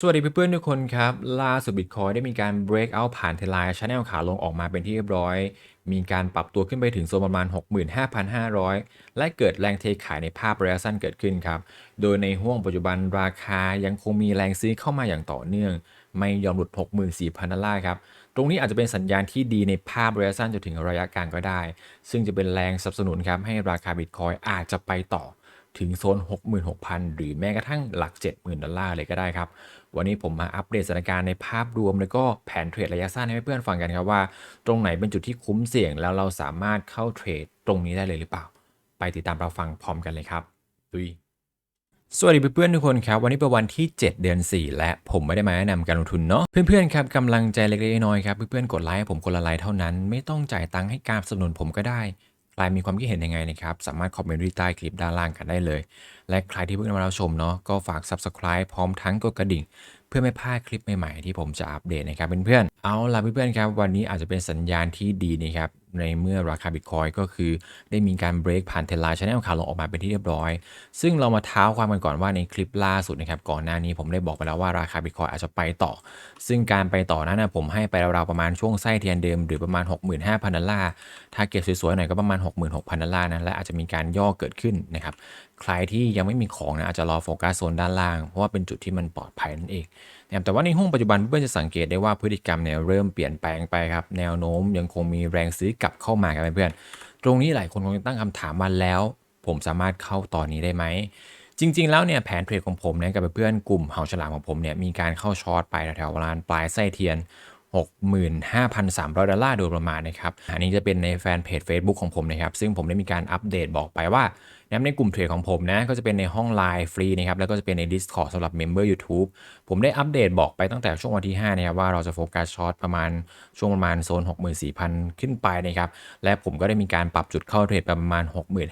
สวัสดีเพื่อนๆทุกคนครับ ล่าสุด Bitcoin ได้มีการ break out ผ่านเทลายช n แนลขาลงออกมาเป็นที่เรียบร้อย มีการปรับตัวขึ้นไปถึงโซนประมาณ 65,500 และเกิดแรงเทขายในภาพระยะสั้นเกิดขึ้นครับ โดยในห่วงปัจจุบันราคายังคงมีแรงซื้อเข้ามาอย่างต่อเนื่อง ไม่ยอมหลุด 64,000ดอลลาร์ครับ ตรงนี้อาจจะเป็นสัญญาณที่ดีในภาพระยะสั้นจนถึงระยะกลางก็ได้ ซึ่งจะเป็นแรงสนับสนุนครับให้ราคา Bitcoin อาจจะไปต่อ ถึงโซน 66,000 หรือแม้กระทั่งหลัก 70,000 ดอลลาร์เลยก็ได้ครับ วันนี้ผมมาอัปเดตสถานการณ์ในภาพรวม แล้วก็แผนเทรดระยะสั้นให้เพื่อนๆฟังกันครับว่า ตรงไหนเป็นจุดที่คุ้มเสี่ยง แล้วเราสามารถเข้าเทรดตรงนี้ได้เลยหรือเปล่า ไปติดตามเราฟังพร้อมกันเลยครับดุยสวัสดีเพื่อนๆทุกคนครับ วันนี้เป็นวันที่ 7 เดือน 4 และผมไม่ได้มาแนะนำการลงทุนเนาะเพื่อนๆครับกำลังใจเล็กๆน้อยๆครับเพื่อนๆกดไลค์ให้ผมคนละไลค์เท่านั้น ไม่ต้องจ่ายตังค์ให้การสนับสนุนผมก็ได้ ใครมีความคิดเห็นยังไงนะครับ สามารถคอมเมนต์ที่ใต้คลิปด้านล่างกันได้เลย และใครที่เพิ่งมารับชมเนาะก็ฝาก Subscribe พร้อมทั้งกดกระดิ่ง เพื่อไม่พลาดคลิปใหม่ๆที่ผมจะอัปเดตนะครับเพื่อนๆเอาล่ะเพื่อนๆครับ วันนี้อาจจะเป็นสัญญาณที่ดีนะครับในเมื่อราคาบิตคอยก็คือได้มีการเบรกผ่านเทลไลน์ชแนลขาลงออกมาเป็นที่เรียบร้อย ซึ่งเรามาเท้าความกันก่อนว่าในคลิปล่าสุดนะครับก่อนหน้านี้ผมได้บอกไปแล้วว่าราคาบิตคอยอาจจะไปต่อ ซึ่งการไปต่อนั้นนะผมให้ไปราวๆประมาณช่วงไส้เทียนเดิมหรือประมาณ 65,000ดอลลาร์ถ้าเก็บสวยๆหน่อยก็ประมาณ 66,000ดอลลาร์นะและอาจจะมีการย่อเกิดขึ้นนะครับใครที่ยังไม่มีของนะอาจจะรอโฟกัสโซนด้านล่าง เพราะว่าเป็นจุดที่มันปลอดภัยนั่นเอง นะครับแต่ว่าในห้องปัจจุบันเพื่อนจะสังเกตได้ว่าพฤติกรรมเนี่ยเริ่มเปลี่ยนแปลงไปครับแนวโน้มยังคงมีแรงซื้อกลับเข้ามาครับเพื่อนตรงนี้หลายคนคงตั้งคำถามมาแล้ว ผมสามารถเข้าตอนนี้ได้ไหมจริง ๆ แล้วเนี่ยแผนเทรดของผมเนี่ยกับเพื่อนกลุ่มเหาฉลามของผมเนี่ยมีการเข้าช็อตไปแถวๆประมาณปลายไส้เทียน 65,300 ดอลลาร์โดยประมาณนะครับ อันนี้จะเป็นในแฟนเพจ Facebook ของผมนะครับ ซึ่งผมได้มีการอัปเดตบอกไปว่า นะครับในกลุ่มเทรดของผมนะก็จะเป็นในห้องไลน์ฟรีนะครับแล้วก็จะเป็นใน Discord สำหรับ Member YouTube ผมได้อัปเดตบอกไปตั้งแต่ช่วงวันที่5นะครับว่าเราจะโฟกัสช็อตประมาณช่วงประมาณโซน 64,000 ขึ้นไปนะครับและผมก็ได้มีการปรับจุดเข้าเทรดประมาณ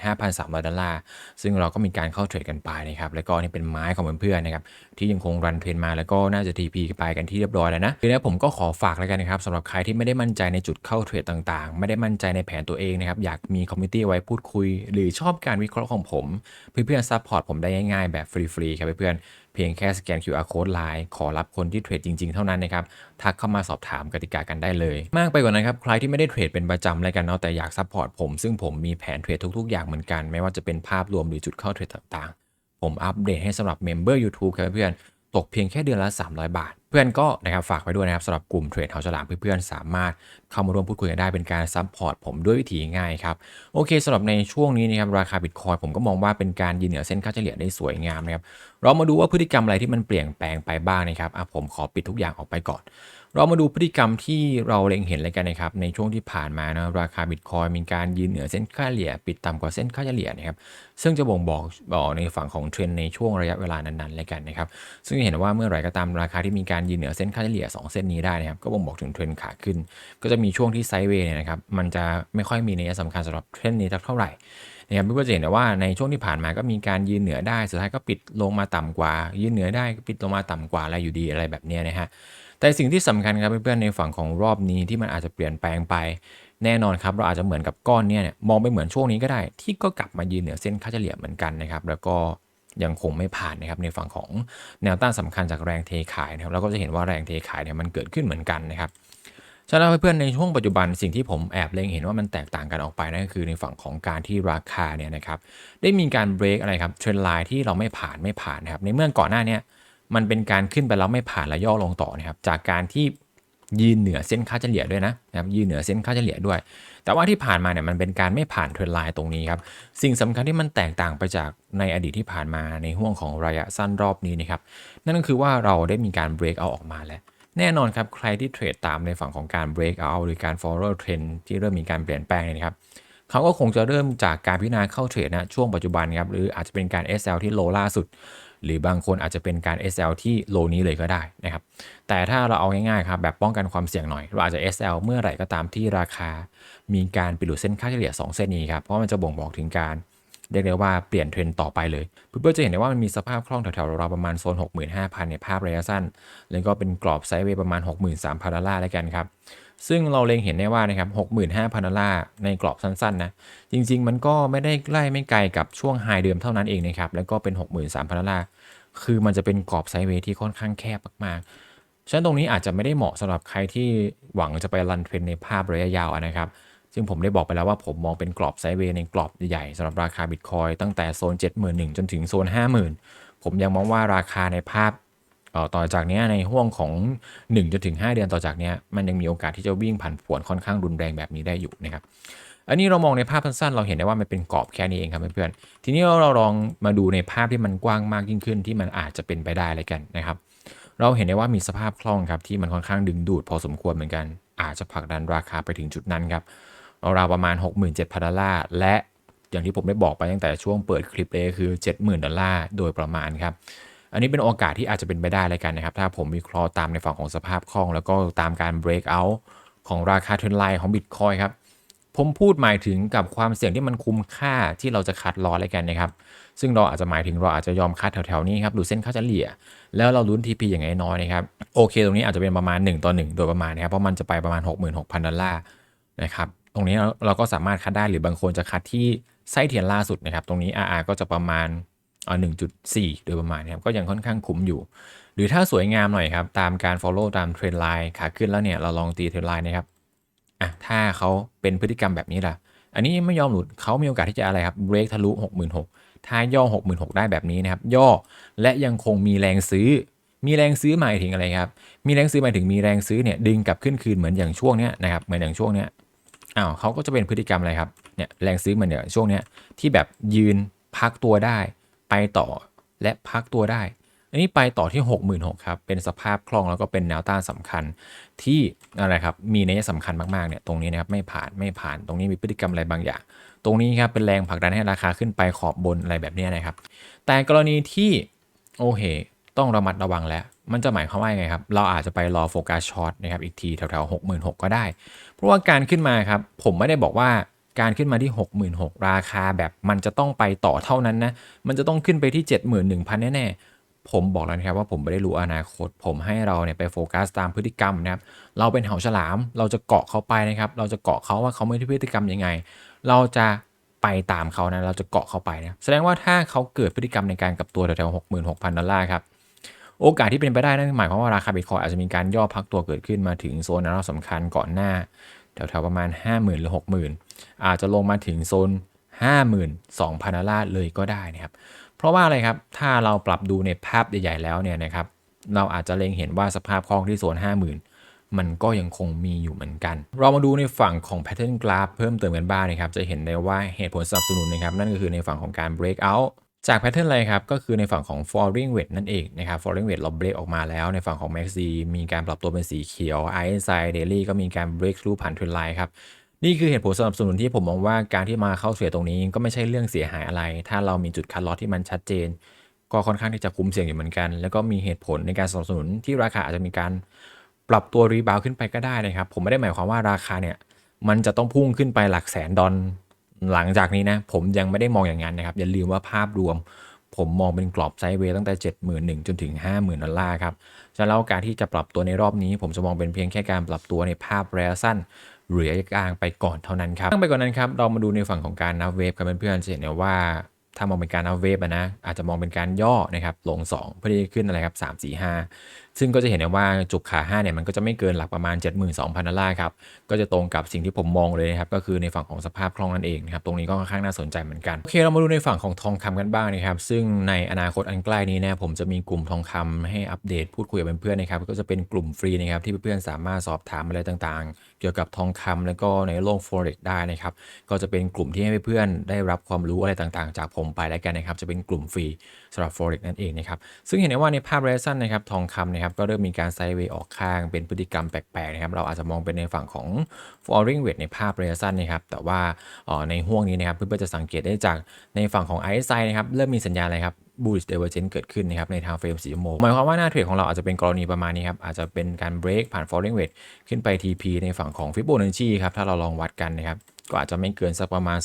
65,300 ดอลลาร์ซึ่งเราก็มีการเข้าเทรดกันไปนะครับแล้วก็นี่เป็นไม้ของเพื่อนๆนะครับที่ยังคงรันเทรนมาแล้วก็น่าจะ TP ไปกันที่เรียบร้อยแล้วนะทีนี้ผมก็ขอฝากแล้วกันนะครับสำหรับใครที่ไม่ได้มั่นใจในจุดเข้าเทรดต่างๆ ไม่ได้มั่นใจในแผนตัวเองนะครับอยากมีคอมมิตี้ไว้พูดคุย หรือชอบการวิเคราะห์ของผมเพื่อนๆซัพพอร์ตผมได้ง่ายๆ แบบฟรีๆครับเพื่อนๆเพียงแค่สแกน QR code ไลน์ขอรับคนที่เทรดจริงๆเท่านั้นนะครับทักเข้ามาสอบถามกติกากันได้เลย มากไปกว่านั้นครับใครที่ไม่ได้เทรดเป็นประจำอะไรกันเนาะแต่อยากซัพพอร์ตผมซึ่งผมมีแผนเทรดทุกๆ อย่างเหมือนกัน ไม่ว่าจะเป็นภาพรวมหรือจุดเข้าเทรดต่างๆ ผมอัปเดตให้สำหรับเมมเบอร์ YouTube ครับเพื่อนๆ ตกเพียงแค่เดือนละ 300 บาท เพื่อนก็นะครับฝากไว้ด้วยนะครับสำหรับกลุ่มเทรดเฮาฉลามเพื่อนๆสามารถเข้ามาร่วมพูดคุยกันได้เป็นการซัพพอร์ตผมด้วยวิธีง่ายครับ โอเคสำหรับในช่วงนี้นะครับราคาบิตคอยผมก็มองว่าเป็นการยืนเหนือเส้นค่าเฉลี่ยได้สวยงามนะครับเรามาดูว่าพฤติกรรมอะไรที่มันเปลี่ยนแปลงไปบ้างนะครับอะผมขอปิดทุกอย่างออกไปก่อน เรามาดูพฤติกรรมที่เราเล็งเห็นเลยกันนะครับ ในช่วงที่ผ่านมานะราคาบิตคอยมีการยืนเหนือเส้นค่าเฉลี่ย ปิดต่ำกว่าเส้นค่าเฉลี่ยนะครับซึ่งจะบ่งบอกบอกในฝั่งของเทรนในช่วงระยะเวลานั้นๆเลยกันนะครับซึ่งเห็นว่าเมื่อไหร่ก็ตามราคาที่มีการยืนเหนือเส้นค่าเฉลี่ย 2 เส้นนี้ได้นะครับก็บ่งบอกถึงเทรนขาขึ้น ก็จะมีช่วงที่ไซด์เวย์เนี่ยนะครับมันจะไม่ค่อยมีในัยสำคัญสำหรับเทรนนี้เท่าไหร่นะครับเพื่อนๆจะเห็นได้ว่าในช่วงที่ผ่านมาก็มีการยืนเหนือได้สุดท้ายก็ปิดลงมาต่ำกว่า ยืนเหนือได้ปิดลงมาต่ำกว่าอะไรอยู่ดีอะไรแบบนี้นะฮะ แต่สิ่งที่สำคัญครับเพื่อนๆในฝั่งของรอบนี้ที่มันอาจจะเปลี่ยนแปลงไป แน่นอนครับเราอาจจะเหมือนกับก้อนเนี่ยมองไปเหมือนช่วงนี้ก็ได้ ที่ก็กลับมายืนเหนือเส้นค่าเฉลี่ยเหมือนกันนะครับแล้วก็ยังคงไม่ผ่านนะครับในฝั่งของแนวต้านสำคัญจากแรงเทขายนะครับเราก็จะเห็นว่าแรงเทขายเนี่ยมันเกิดขึ้นเหมือนกันนะครับฉะนั้นเพื่อนๆในช่วงปัจจุบันสิ่งที่ผมแอบเล็งเห็นว่ามันแตกต่างกันออกไปนั่นก็คือในฝั่งของการที่ราคาเนี่ยนะครับได้มีการเบรกอะไรครับเทรนไลน์ที่เราไม่ผ่านไม่ผ่านนะครับในเมื่อก่อนหน้าเนี้ย มันเป็นการขึ้นไปแล้วไม่ผ่านแล้วย่อลงต่อนะครับจากการที่ยืนเหนือเส้นค่าเฉลี่ยด้วยนะนะครับยืนเหนือเส้นค่าเฉลี่ยด้วย แต่ว่าที่ผ่านมาเนี่ยมันเป็นการไม่ผ่านเทรนไลน์ตรงนี้ครับสิ่งสำคัญที่มันแตกต่างไปจากในอดีตที่ผ่านมาในห่วงของระยะสั้นรอบนี้นะครับนั่นก็คือว่าเราได้มีการ break out ออกมาแล้วแน่นอนครับใครที่เทรดตามในฝั่งของการ break out หรือการ follow trend ที่เริ่มมีการเปลี่ยนแปลงเนี่ยนะครับเขาก็คงจะเริ่มจากการพิจารณาเข้าเทรดนะช่วงปัจจุบันครับหรืออาจจะเป็นการ SL ที่โลล่าสุด หรือบางคนอาจจะเป็นการ SL ที่โลนี้เลยก็ได้นะครับ แต่ถ้าเราเอาง่ายๆครับแบบป้องกันความเสี่ยงหน่อย เราอาจจะ SL เมื่อไหร่ก็ตามที่ราคา มีการปิดหลุดเส้นค่าเฉลี่ย 2 เส้นนี้ครับ เพราะมันจะบ่งบอกถึงการเรียกได้ว่าเปลี่ยนเทรนต่อไปเลย เพื่อนๆจะเห็นได้ว่ามันมีสภาพคล่องแถวๆเราประมาณโซน 65,000 ในภาพระยะสั้น แล้วก็เป็นกรอบไซด์เวย์ประมาณ 63,000ดอลลาร์แล้วกันครับ ซึ่งเราเล็งเห็นได้ว่านะครับ65,000 ดอลลาร์ในกรอบสั้นๆนะ จริง ๆ มันก็ไม่ได้ใกล้ไม่ไกลกับช่วงไฮเดิมเท่านั้นเองนะครับ แล้วก็เป็น 63,000 ดอลลาร์ คือมันจะเป็นกรอบไซด์เวย์ที่ค่อนข้างแคบมากๆ ฉะนั้นตรงนี้อาจจะไม่ได้เหมาะสำหรับใครที่หวังจะไปรันเทรนในภาพระยะยาวนะครับ ซึ่งผมได้บอกไปแล้วว่าผมมองเป็นกรอบไซด์เวย์ในกรอบใหญ่ๆสำหรับราคาบิตคอยตั้งแต่โซน 71,000 จนถึงโซน 50,000 ผมยังมองว่าราคาในภาพ ต่อจากนี้ในห่วงของ1จนถึง 5 เดือนต่อจากนี้มันยังมีโอกาสที่จะวิ่งผันผวนค่อนข้างรุนแรงแบบนี้ได้อยู่นะครับอันนี้เรามองในภาพสั้นๆ เราเห็นได้ว่ามันเป็นกรอบแค่นี้เองครับเพื่อนๆ ทีนี้เราลองมาดูในภาพที่มันกว้างมากยิ่งขึ้นที่มันอาจจะเป็นไปได้เลยกันนะครับ เราเห็นได้ว่ามีสภาพคล่องครับที่มันค่อนข้างดึงดูดพอสมควรเหมือนกัน อาจจะผลักดันราคาไปถึงจุดนั้นครับราวประมาณ 67,000ดอลลาร์และอย่างที่ผมได้บอกไปตั้งแต่ช่วงเปิดคลิปเลยคือ 70,000ดอลลาร์โดยประมาณครับ อันนี้เป็นโอกาสที่อาจจะเป็นไปได้เลยกันนะครับ ถ้าผมวิเคราะห์ตามในฝั่งของสภาพคล่อง แล้วก็ตามการ break out ของราคาเทรนไลน์ของ Bitcoin ครับ ผมพูดหมายถึงกับความเสี่ยงที่มันคุ้มค่าที่เราจะคัดลออะไรกันนะครับ ซึ่งเราอาจจะหมายถึงเราอาจจะยอมคัดแถวๆนี้ครับดูเส้นค่าเฉลี่ย แล้วเราลุ้น TP อย่างน้อยๆนะครับ โอเค ตรงนี้อาจจะเป็นประมาณ 1 ต่อ 1 โดยประมาณนะครับ เพราะมันจะไปประมาณ 66,000 ดอลลาร์นะครับ ตรงนี้เราเราก็สามารถคัดได้หรือบางคนจะคัดที่ไส้เทียนล่าสุดนะครับ ตรงนี้ RR ก็จะประมาณ เอ่อ1.4โดยประมาณนะครับก็ยังค่อนข้างคุ้มอยู่ หรือถ้าสวยงามหน่อยครับตามการ follow ตามเทรนไลน์ขาขึ้นแล้วเนี่ยเราลองตีเทรนไลน์นะครับอะถ้าเขาเป็นพฤติกรรมแบบนี้ล่ะ อันนี้ไม่ยอมหลุดเขามีโอกาสที่จะอะไรครับเบรกทะลุ 66,000ถ้าย่อ 66,000 ได้แบบนี้นะครับ ย่อและยังคงมีแรงซื้อ มีแรงซื้อหมายถึงอะไรครับ มีแรงซื้อหมายถึงมีแรงซื้อเนี่ยดึงกลับขึ้นคืนเหมือนอย่างช่วงเนี้ยนะครับเหมือนอย่างช่วงเนี้ยอ้าวเขาก็จะเป็นพฤติกรรมอะไรครับเนี่ยแรงซื้อเหมือนอย่างช่วงเนี้ยที่แบบยืนพักตัวได้ ไปต่อและพักตัวได้ อันนี้ไปต่อที่ 66,000ครับเป็นสภาพคล่องแล้วก็เป็นแนวต้านสำคัญที่อะไรครับมีนัยสำคัญมากๆเนี่ยตรงนี้นะครับไม่ผ่านไม่ผ่านตรงนี้มีพฤติกรรมอะไรบางอย่าง ตรงนี้ครับเป็นแรงผลักดันให้ราคาขึ้นไปขอบบนอะไรแบบนี้นะครับ แต่กรณีที่โอเคต้องระมัดระวังแล้ว มันจะหมายความว่าไงครับ เราอาจจะไปรอโฟกัสช็อตนะครับอีกทีแถวๆ66,000ก็ได้ เพราะว่าการขึ้นมาครับ ผมไม่ได้บอกว่า การขึ้นมาที่ 66,000ราคาแบบมันจะต้องไปต่อเท่านั้นนะ มันจะต้องขึ้นไปที่ 71,000 แน่ๆ ผมบอกแล้วนะครับว่าผมไม่ได้รู้อนาคต ผมให้เราเนี่ยไปโฟกัสตามพฤติกรรมนะครับ เราเป็นเหาฉลาม เราจะเกาะเขาไปนะครับ เราจะเกาะเขาว่าเขาไม่ได้พฤติกรรมยังไง เราจะไปตามเขานะ เราจะเกาะเขาไปนะ แสดงว่าถ้าเขาเกิดพฤติกรรมในการกับตัวแถวๆ66,000ดอลลาร์ครับโอกาสที่เป็นไปได้นั่นหมายความว่าราคาบิตคอยอาจจะมีการย่อพักตัวเกิดขึ้นมาถึงโซนแนวรับสำคัญก่อนหน้า แถวๆประมาณ 50,000 หรือ 60,000 อาจจะลงมาถึงโซน 52,000ดอลลาร์เลยก็ได้นะครับ เพราะว่าอะไรครับ ถ้าเราปรับดูในภาพใหญ่ๆแล้วเนี่ยนะครับ เราอาจจะเล็งเห็นว่าสภาพคล่องที่โซน 50,000 มันก็ยังคงมีอยู่เหมือนกัน เรามาดูในฝั่งของ pattern graph เพิ่มเติมกันบ้างนะครับ จะเห็นได้ว่าเหตุผลสนับสนุนนะครับ นั่นก็คือในฝั่งของการ break out จากแพทเทิร์นอะไรครับ ก็คือในฝั่งของ falling wedge นั่นเองนะครับ falling wedge เรา break ออกมาแล้ว ในฝั่งของ MACD มีการปรับตัวเป็นสีเขียว RSI daily ก็มีการ break through ผ่าน trend line ครับ นี่คือเหตุผลสนับสนุนที่ผมมองว่าการที่มาเข้าเทรดตรงนี้ก็ไม่ใช่เรื่องเสียหายอะไร ถ้าเรามีจุดคัดลอสที่มันชัดเจน ก็ค่อนข้างที่จะคุ้มเสี่ยงอยู่เหมือนกัน แล้วก็มีเหตุผลในการสนับสนุนที่ราคาอาจจะมีการปรับตัวรีบาวขึ้นไปก็ได้นะครับ ผมไม่ได้หมายความว่าราคาเนี่ยมันจะต้องพุ่งขึ้นไปหลักแสนดอล หลังจากนี้นะ ผมยังไม่ได้มองอย่างนั้นนะครับ อย่าลืมว่าภาพรวม ผมมองเป็นกรอบไซด์เวย์ตั้งแต่ 71,000จนถึง 50,000ดอลลาร์ครับฉะนั้นแล้วการที่จะปรับตัวในรอบนี้ ผมจะมองเป็นเพียงแค่การปรับตัวในภาพระยะสั้นหรือระยะกลางไปก่อนเท่านั้นครับตั้งไปก่อนนั้นครับเรามาดูในฝั่งของการนับเวฟครับเพื่อนๆจะเห็นว่าถ้ามองเป็นการนับเวฟนะอาจจะมองเป็นการย่อนะครับลง 2 เพื่อที่จะขึ้นอะไรครับ3 4 5 ซึ่งก็จะเห็นได้ว่าจุกขา5เนี่ยมันก็จะไม่เกินหลักประมาณ 72,000 ดอลลาร์ครับ ก็จะตรงกับสิ่งที่ผมมองเลยนะครับ ก็คือในฝั่งของสภาพคล่องนั่นเองนะครับ ตรงนี้ก็ค่อนข้างน่าสนใจเหมือนกัน โอเค เรามาดูในฝั่งของทองคำกันบ้างนะครับ ซึ่งในอนาคตอันใกล้นี้เนี่ยผมจะมีกลุ่มทองคำให้อัปเดตพูดคุยกับเพื่อนๆนะครับ ก็จะเป็นกลุ่มฟรีนะครับที่เพื่อนๆสามารถสอบถามอะไรต่างๆ เกี่ยวกับทองคำแล้วก็ในโลก forex ได้นะครับ ก็จะเป็นกลุ่มที่ให้เพื่อนๆได้รับความรู้อะไรต่างๆ จากผมไปแล้วกันนะครับ จะเป็นกลุ่มฟรีสำหรับ forex นั่นเองนะครับ ซึ่งเห็นได้ว่าในภาพระยะสั้นนะครับทองคำนะครับก็เริ่มมีการไซด์เวย์ออกข้างเป็นพฤติกรรมแปลกๆนะครับเราอาจจะมองเป็นในฝั่งของ falling wedge ในภาพระยะสั้นนะครับแต่ว่าออในห่วงนี้นะครับเพื่อนๆจะสังเกตได้จากในฝั่งของ RSI นะครับเริ่มมีสัญญาณอะไรครับ bullish d i v e r g e n เกิดขึ้นนะครับในทางเฟรม4ชั่วโมงหมายความว่าหน้าเทรดของเราอาจจะเป็นกรณีประมาณนี้ครับอาจจะเป็นการ break ผ่าน falling wedge ขึ้นไป TP ในฝั่งของ Fibonacci ครับถ้าเราลองวัดกันนะครับ ก็อาจจะไม่เกินสักประมาณ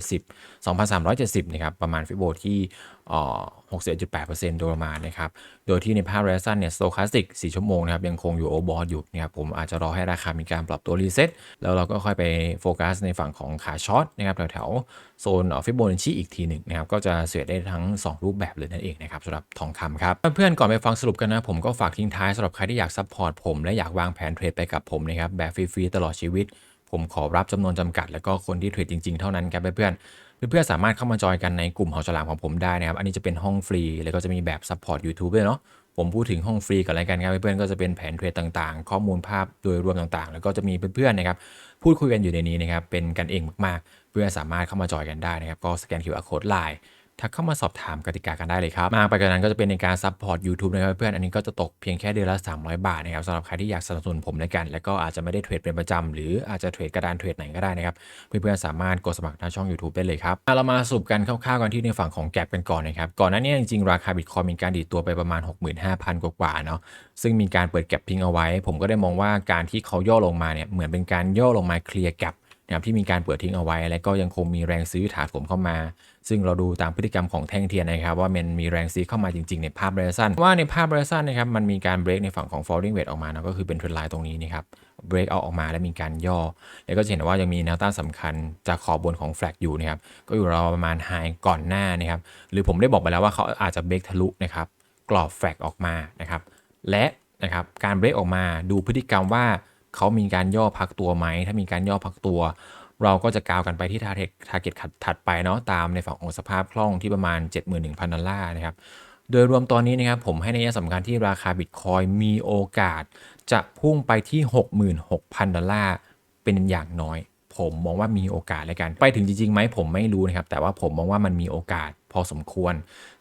2,070 2,370 นะครับ ประมาณฟิโบที่61.8%โดยประมาณนะครับ โดยที่ในภาพระยะสั้นเนี่ยสโตคาสติก 4 ชั่วโมงนะครับ ยังคงอยู่โอเวอร์บอทอยู่นะครับ ผมอาจจะรอให้ราคามีการปรับตัวรีเซ็ตแล้วเราก็ค่อยไปโฟกัสในฝั่งของขาช็อตนะครับ แถวๆโซนฟิโบนัชชีอีกทีหนึ่งนะครับ ก็จะเสียได้ทั้ง 2 รูปแบบเลยนั่นเองนะครับสำหรับทองคำครับ เพื่อนๆก่อนไปฟังสรุปกันนะ ผมก็ฝากทิ้งท้ายสำหรับใครที่อยากซัพพอร์ตผมและอยากวางแผนเทรดไปกับผมนะครับแบบฟรีๆตลอดชีวิต ผมขอรับจำนวนจำกัด แล้วก็คนที่เทรดจริง ๆ เท่านั้นครับเพื่อนๆเพื่อนๆสามารถเข้ามาจอยกันในกลุ่มหอฉลามของผมได้นะครับ อันนี้จะเป็นห้องฟรี แล้วก็จะมีแบบซัพพอร์ต YouTube ด้วยเนาะผมพูดถึงห้องฟรีกันอะไรกันครับเพื่อนๆก็จะเป็นแผนเทรดต่างๆ ข้อมูลภาพโดยรวมต่างๆ แล้วก็จะมีเพื่อนๆนะครับพูดคุยกันอยู่ในนี้นะครับเป็นกันเองมากๆ เพื่อนสามารถเข้ามาจอยกันได้นะครับก็สแกน QR code ไลน์ ทักเข้ามาสอบถามกติกากันได้เลยครับ มากไปกว่านั้นก็จะเป็นในการซัพพอร์ต YouTube นะครับเพื่อนอันนี้ก็จะตกเพียงแค่เดือนละ 300 บาทนะครับสำหรับใครที่อยากสนับสนุนผมในกัน แล้วก็อาจจะไม่ได้เทรดเป็นประจำหรืออาจจะเทรดกระดานเทรดไหนก็ได้นะครับเพื่อนๆสามารถกดสมัครหน้าช่อง YouTube ได้เลยครับเรามาสรุปกันคร่าวๆกันที่ในฝั่งของแก็บกันก่อนนะครับก่อนหน้านี้จริงๆราคาบิตคอยมีการดีดตัวไปประมาณ 65,000 กว่าๆเนาะซึ่งมีการเปิดแก็บทิ้งเอาไว้ ผมก็ได้มองว่าการที่เขาย่อลงมาเนี่ยเหมือนเป็นการย่อลงมาเคลียร์แก็บนะครับที่มีการเปิดทิ้งเอาไว้ และก็ยังคงมีแรงซื้อถาโถมเข้ามา ซึ่งเราดูตามพฤติกรรมของแท่งเทียนนะครับว่ามันมีแรงซื้อเข้ามาจริงๆในภาพระยะสั้นว่าในภาพระยะสั้นนะครับมันมีการเบรกในฝั่งของ falling wedge ออกมานะก็คือเป็นเทรนไลน์ตรงนี้นะครับเบรกเอาออกมาและมีการย่อ แล้วก็จะเห็นว่ายังมีแนวต้านสำคัญจากขอบบนของแฟลกอยู่นะครับก็อยู่ราวประมาณไฮก่อนหน้านะครับหรือผมได้บอกไปแล้วว่าเขาอาจจะเบรกทะลุนะครับกรอบแฟลกออกมานะครับและนะครับการเบรกออกมาดูพฤติกรรมว่าเขามีการย่อพักตัวไหม ถ้ามีการย่อพักตัว เราก็จะกาวกันไปที่ทาร์เก็ตทาร์เก็ตถัดไปเนาะตามในฝั่งของสภาพคล่องที่ประมาณ 71,000 ดอลลาร์นะครับโดยรวมตอนนี้นะครับผมให้ในยะสำคัญที่ราคาบิตคอยมีโอกาส จะพุ่งไปที่ 66,000 ดอลลาร์เป็นอย่างน้อย ผมมองว่ามีโอกาสเลยกัน ไปถึงจริงๆไหมผมไม่รู้นะครับ แต่ว่าผมมองว่ามันมีโอกาสพอสมควร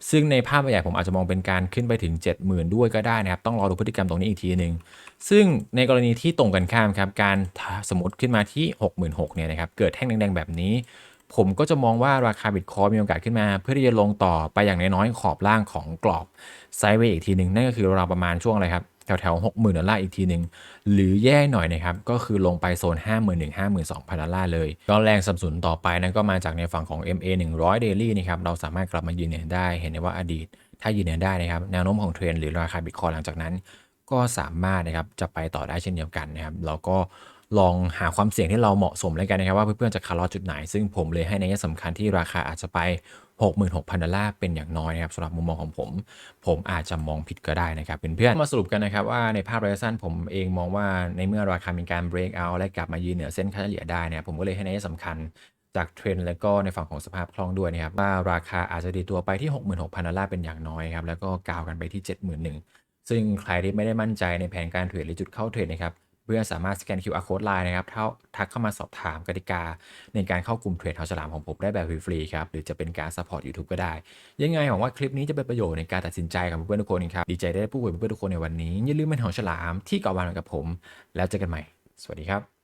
ซึ่งในภาพใหญ่ผมอาจจะมองเป็นการขึ้นไปถึง 70,000 ด้วยก็ได้นะครับ ต้องรอดูพฤติกรรมตรงนี้อีกทีหนึ่งซึ่งในกรณีที่ตรงกันข้ามครับ การสมมติขึ้นมาที่ 66,000เนี่ยนะครับ เกิดแท่งแดงๆแบบนี้ ผมก็จะมองว่าราคาบิตคอยมีโอกาสขึ้นมา เพื่อที่จะลงต่อไปอย่างน้อยๆขอบล่างของกรอบไซด์เวย์อีกทีหนึ่งนั่นก็คือราวประมาณช่วงอะไรครับ แถวๆ60,000ดอลลาร์อีกทีหนึ่งหรือแย่หน่อยนะครับ ก็คือลงไปโซน 51,000 52,000ดอลลาร์เลยก็แรงสับสนต่อไปนั้นก็มาจากในฝั่งของ MA 100 Daily นะครับ เราสามารถกลับมายืนเหนได้เห็นได้ว่าอดีต ถ้ายืนเหนได้นะครับ แนวโน้มของเทรนหรือราคาบิตคอยหลังจากนั้น ก็สามารถนะครับจะไปต่อได้เช่นเดียวกันนะครับเราก็ ลองหาความเสี่ยงที่เราเหมาะสมแล้วกันนะครับว่าเพื่อนๆจะคาร์ลจุดไหน ซึ่งผมเลยให้ในยะสำคัญที่ราคาอาจจะไป 66,000 ดอลลาร์เป็นอย่างน้อยนะครับสำหรับมุมมองของผม ผมอาจจะมองผิดก็ได้นะครับเพื่อนๆมาสรุปกันนะครับว่าในภาพระยะสั้นผมเองมองว่าในเมื่อราคามีการ break out และกลับมายืนเหนือเส้นค่าเฉลี่ยได้นะครับผมก็เลยให้ในยะสำคัญจากเทรนด์แล้วก็ในฝั่งของสภาพคล่องด้วยนะครับว่าราคาอาจจะดีตัวไปที่ 66,000 ดอลลาร์เป็นอย่างน้อยครับแล้วก็กาวกันไปที่ 71,000ซึ่งใครที่ไม่ได้มั่นใจในแผนการเทรดหรือจุดเข้าเทรดนะครับ เพื่อนสามารถสแกน QR code line นะครับเท่าทักเข้ามาสอบถามกติกา ในการเข้ากลุ่มเทรดหอฉลามของผมได้แบบฟรีๆครับ หรือจะเป็นการซัพพอร์ต YouTube ก็ได้ ยังไงหวังว่าคลิปนี้จะเป็นประโยชน์ในการตัดสินใจกับเพื่อนทุกคนครับ ดีใจได้พูดคุยกับเพื่อนทุกคนในวันนี้ อย่าลืมเป็นหอฉลามที่เก่าวันกับผม แล้วเจอกันใหม่ สวัสดีครับ